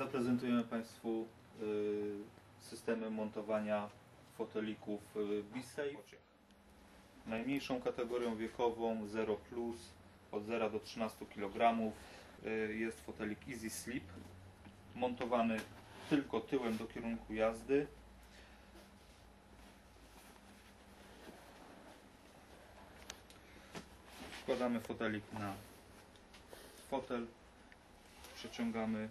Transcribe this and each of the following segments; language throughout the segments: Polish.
Zaprezentujemy Państwu y, systemy montowania fotelików y, B-Safe. Najmniejszą kategorią wiekową 0 plus od 0 do 13 kg y, jest fotelik Easy Sleep montowany tylko tyłem do kierunku jazdy. Wkładamy fotelik na fotel, przeciągamy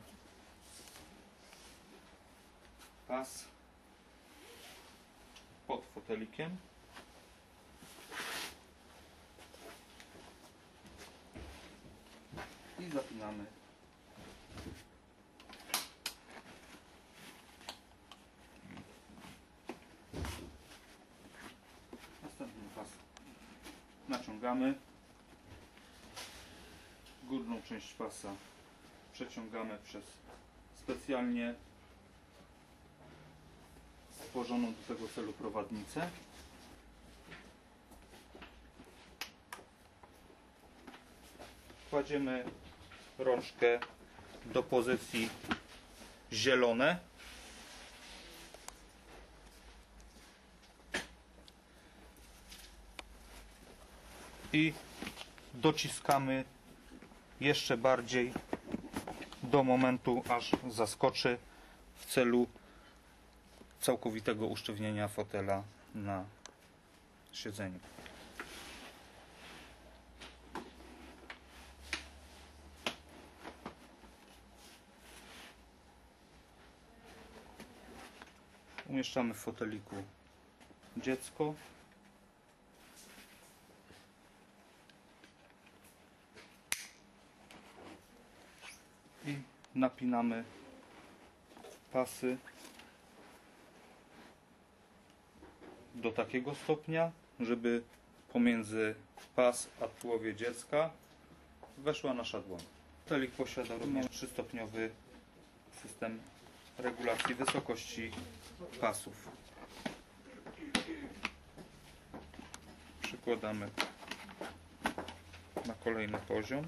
pas pod fotelikiem. I zapinamy następny pas naciągamy górną część pasa przeciągamy przez specjalnie stworzoną do tego celu prowadnicę. Kładziemy rączkę do pozycji zielone. I dociskamy jeszcze bardziej do momentu, aż zaskoczy w celu całkowitego usztywnienia fotela na siedzeniu. Umieszczamy w foteliku dziecko. I napinamy pasy do takiego stopnia, żeby pomiędzy pas a tułowie dziecka weszła nasza dłoń. Telik posiada również trzystopniowy system regulacji wysokości pasów. Przykładamy na kolejny poziom.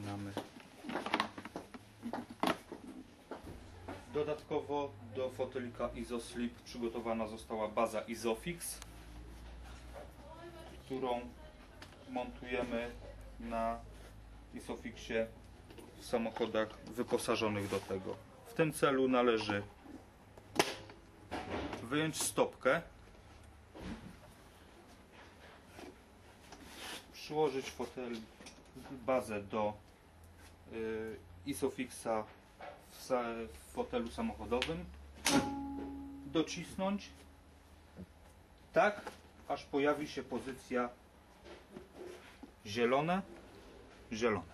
Zapinamy. Dodatkowo do fotelika IsoSlip przygotowana została baza Isofix, którą montujemy na Isofixie w samochodach wyposażonych do tego. W tym celu należy wyjąć stopkę, przyłożyć fotel bazę do Isofixa w, sa, w fotelu samochodowym, docisnąć tak, aż pojawi się pozycja zielone, zielone.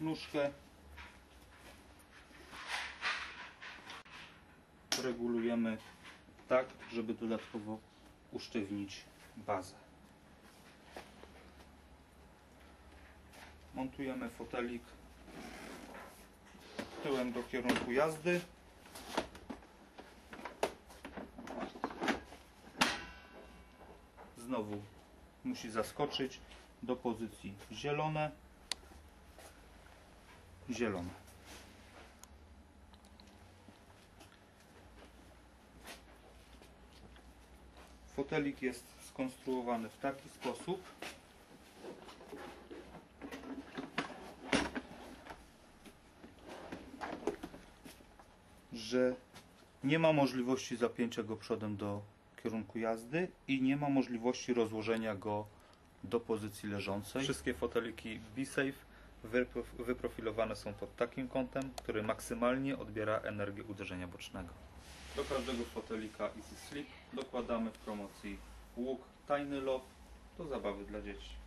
Nóżkę regulujemy tak, żeby dodatkowo usztywnić bazę. Montujemy fotelik tyłem do kierunku jazdy. Znowu musi zaskoczyć do pozycji zielone, zielone. Fotelik jest skonstruowany w taki sposób, że nie ma możliwości zapięcia go przodem do kierunku jazdy i nie ma możliwości rozłożenia go do pozycji leżącej. Wszystkie foteliki B-Safe wyprof- wyprofilowane są pod takim kątem, który maksymalnie odbiera energię uderzenia bocznego. Do każdego fotelika Easy Sleep dokładamy w promocji łuk Tiny Love do zabawy dla dzieci.